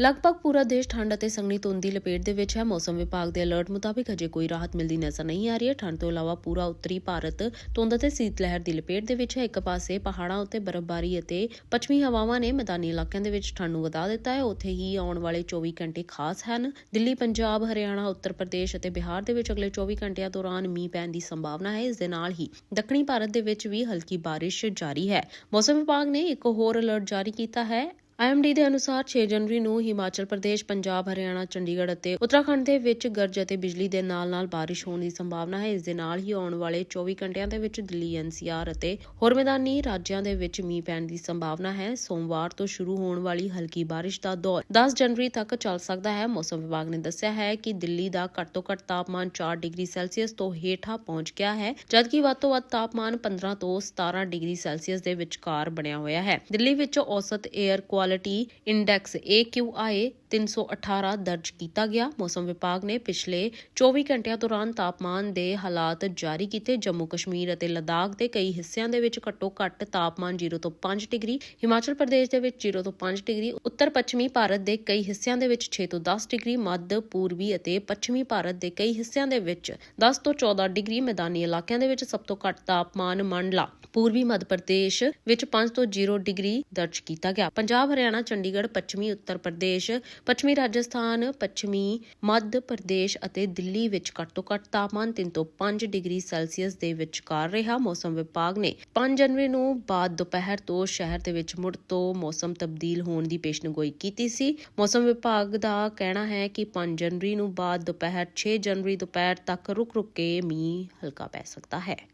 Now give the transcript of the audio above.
ਲਗਭਗ ਪੂਰਾ ਦੇਸ਼ ਠੰਡ ਅਤੇ ਸੰਘਣੀ ਧੁੰਦ ਦੀ ਲਪੇਟ ਦੇ ਵਿੱਚ ਹੈ। ਮੌਸਮ ਵਿਭਾਗ ਦੇ ਅਲਰਟ ਮੁਤਾਬਿਕ ਅਜੇ ਕੋਈ ਰਾਹਤ ਮਿਲਦੀ ਨਜ਼ਰ ਨਹੀਂ ਆ ਰਹੀ ਹੈ। ਠੰਡ ਤੋਂ ਇਲਾਵਾ ਪੂਰਾ ਉੱਤਰੀ ਭਾਰਤ ਧੁੰਦ ਅਤੇ ਸੀਤ ਲਹਿਰ ਦੀ ਲਪੇਟ ਦੇ ਵਿੱਚ ਹੈ। ਇੱਕ ਪਾਸੇ ਪਹਾੜਾਂ ਉੱਤੇ ਬਰਫ਼ਬਾਰੀ ਅਤੇ ਪੱਛਮੀ ਹਵਾਵਾਂ ਨੇ ਮੈਦਾਨੀ ਇਲਾਕਿਆਂ ਦੇ ਵਿੱਚ ਠੰਡ ਨੂੰ ਵਧਾ ਦਿੱਤਾ ਹੈ। ਉੱਥੇ ਹੀ ਆਉਣ ਵਾਲੇ 24 ਘੰਟੇ ਖਾਸ ਹਨ। ਦਿੱਲੀ, ਪੰਜਾਬ, ਹਰਿਆਣਾ, ਉੱਤਰ ਪ੍ਰਦੇਸ਼ ਅਤੇ ਬਿਹਾਰ ਦੇ ਵਿੱਚ ਅਗਲੇ 24 ਘੰਟਿਆਂ ਦੌਰਾਨ ਮੀਂਹ ਪੈਣ ਦੀ ਸੰਭਾਵਨਾ ਹੈ। ਇਸ ਦੇ ਨਾਲ ਹੀ ਦੱਖਣੀ ਭਾਰਤ ਦੇ ਵਿੱਚ ਵੀ ਹਲਕੀ ਬਾਰਿਸ਼ ਜਾਰੀ ਹੈ। ਮੌਸਮ ਵਿਭਾਗ ਨੇ ਇੱਕ ਹੋਰ ਅਲਰਟ ਜਾਰੀ ਕੀਤਾ ਹੈ। ਆਈਐਮਡੀ ਦੇ ਅਨੁਸਾਰ 6 ਜਨਵਰੀ ਨੂੰ ਹਿਮਾਚਲ ਪ੍ਰਦੇਸ਼, ਪੰਜਾਬ, ਹਰਿਆਣਾ, ਚੰਡੀਗੜ੍ਹ ਅਤੇ ਉੱਤਰਾਖੰਡ ਦੇ ਵਿੱਚ ਗਰਜ ਅਤੇ ਬਿਜਲੀ ਦੇ ਨਾਲ-ਨਾਲ ਬਾਰਿਸ਼ ਹੋਣ ਦੀ ਸੰਭਾਵਨਾ ਹੈ। ਇਸ ਦੇ ਨਾਲ ਹੀ ਆਉਣ ਵਾਲੇ 24 ਘੰਟਿਆਂ ਦੇ ਵਿੱਚ ਦਿੱਲੀ ਐਨਸੀਆਰ ਅਤੇ ਹੋਰ ਮੈਦਾਨੀ ਰਾਜਾਂ ਦੇ ਵਿੱਚ ਮੀਂਹ ਪੈਣ ਦੀ ਸੰਭਾਵਨਾ ਹੈ। ਸੋਮਵਾਰ ਤੋਂ ਸ਼ੁਰੂ ਹੋਣ ਵਾਲੀ ਹਲਕੀ ਬਾਰਿਸ਼ ਦਾ ਦੌਰ 10 ਜਨਵਰੀ ਤੱਕ ਚੱਲ ਸਕਦਾ ਹੈ। ਮੌਸਮ ਵਿਭਾਗ ਨੇ ਦੱਸਿਆ ਹੈ ਕਿ ਦਿੱਲੀ ਦਾ ਘੱਟ ਤੋਂ ਘੱਟ ਤਾਪਮਾਨ 4 ਡਿਗਰੀ ਸੈਲਸੀਅਸ ਤੋਂ ਹੇਠਾਂ ਪਹੁੰਚ ਗਿਆ ਹੈ, ਜਦਕਿ ਵੱਧ ਤੋਂ ਵੱਧ ਤਾਪਮਾਨ 15 ਤੋਂ 17 ਡਿਗਰੀ ਸੈਲਸੀਅਸ ਦੇ ਵਿਚਕਾਰ ਬਣਿਆ ਹੋਇਆ ਹੈ। ਦਿੱਲੀ ਵਿੱਚ ਔਸਤ 에ਅਰ ਕੁਆਲਿਟੀ ਇੰਡੈਕਸ AQI 318 ਦਰਜ ਕੀਤਾ ਗਿਆ। ਮੌਸਮ ਵਿਭਾਗ ਨੇ ਪਿਛਲੇ 24 ਘੰਟਿਆਂ ਦੌਰਾਨ ਤਾਪਮਾਨ ਦੇ ਹਾਲਾਤ ਜਾਰੀ ਕੀਤੇ। ਜੰਮੂ ਕਸ਼ਮੀਰ ਅਤੇ ਲਦਾਖ ਦੇ ਕਈ ਹਿੱਸਿਆਂ ਦੇ ਵਿੱਚ ਘੱਟੋ ਘੱਟ ਤਾਪਮਾਨ 0 ਤੋਂ 5 ਡਿਗਰੀ, ਹਿਮਾਚਲ ਪ੍ਰਦੇਸ਼ ਦੇ ਵਿੱਚ 0 ਤੋਂ 5 ਡਿਗਰੀ ਉੱਤਰ ਪੱਛਮੀ ਭਾਰਤ ਦੇ ਕਈ ਹਿੱਸਿਆਂ ਦੇ ਵਿੱਚ 6 ਤੋਂ 10 ਡਿਗਰੀ, ਮੱਧ, ਪੂਰਬੀ ਅਤੇ ਪੱਛਮੀ ਭਾਰਤ ਦੇ ਕਈ ਹਿੱਸਿਆਂ ਦੇ ਵਿੱਚ 10 ਤੋਂ 14 ਡਿਗਰੀ। ਮੈਦਾਨੀ ਇਲਾਕਿਆਂ ਦੇ ਵਿੱਚ ਸਭ ਤੋਂ ਘੱਟ ਤਾਪਮਾਨ ਮੰਡਲਾ ਪੂਰਬੀ ਮੱਧ ਪ੍ਰਦੇਸ਼ ਵਿੱਚ 5 ਤੋਂ 0 ਡਿਗਰੀ ਦਰਜ ਕੀਤਾ ਗਿਆ। ਪੰਜਾਬ, ਹਰਿਆਣਾ, ਚੰਡੀਗੜ੍ਹ, ਪੱਛਮੀ, ਉੱਤਰ ਪ੍ਰਦੇਸ਼, ਪੱਛਮੀ ਰਾਜਸਥਾਨ, ਪੱਛਮੀ ਮੱਧ ਪ੍ਰਦੇਸ਼ ਅਤੇ ਦਿੱਲੀ ਵਿੱਚ ਘੱਟ ਤੋਂ ਘੱਟ ਤਾਪਮਾਨ 3 ਤੋਂ 5 ਡਿਗਰੀ ਸੈਲਸੀਅਸ ਦੇ ਵਿਚਕਾਰ ਰਿਹਾ। ਮੌਸਮ ਵਿਭਾਗ ਨੇ 5 ਜਨਵਰੀ ਨੂੰ ਬਾਅਦ ਦੁਪਹਿਰ ਤੋਂ ਸ਼ਹਿਰ ਦੇ ਵਿੱਚ ਮੁੜ ਤੋਂ ਮੌਸਮ ਤਬਦੀਲ ਹੋਣ ਦੀ ਪੇਸ਼ਨਗੋਈ ਕੀਤੀ ਸੀ। ਮੌਸਮ ਵਿਭਾਗ ਦਾ ਕਹਿਣਾ ਹੈ ਕਿ 5 ਜਨਵਰੀ ਨੂੰ ਬਾਅਦ ਦੁਪਹਿਰ 6 ਜਨਵਰੀ ਦੁਪਹਿਰ ਤੱਕ ਰੁਕ-ਰੁਕ ਕੇ ਮੀਂਹ ਹਲਕਾ ਪੈ ਸਕਦਾ ਹੈ।